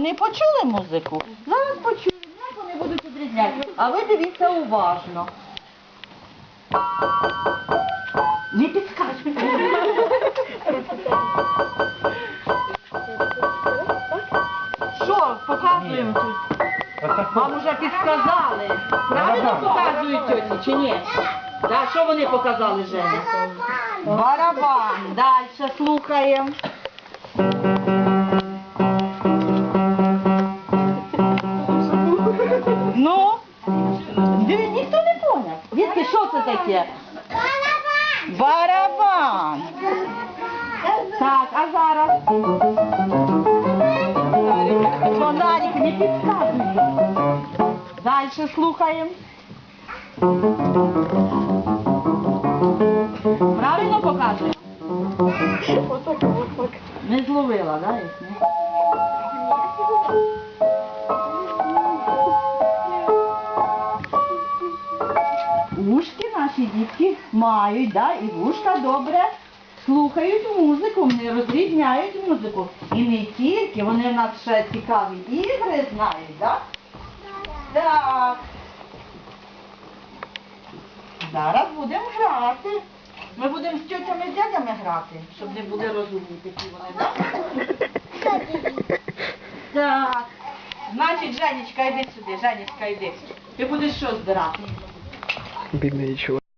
Не почули музику? Зараз почують, як вони будуть відрізняти. А ви дивіться уважно. Не підскажете. Що, показуємо тут? Вам вже підсказали. Правильно показують тьоті чи ні? Да, що вони показали, Женя? Барабан. Далі слухаємо. Диви, ніхто не поняв. Дітки, що це таке? Барабан. Так, а зараз? Фонарик не підказує. Далі слухаємо. Правильно показує? Не зловила, да, їх, ні? Ушки наші дітки мають, да, і вушка добре слухають музику, вони розрізняють музику. І не тільки, вони в нас ще цікаві ігри знають, да? Так. Зараз будемо грати. Ми будемо з тьотями з дядями грати, щоб не були розумні такі вони, так? Так. Значить, Женечка, йди сюди, Женечка, йди. Ти будеш що збирати? Чоловік.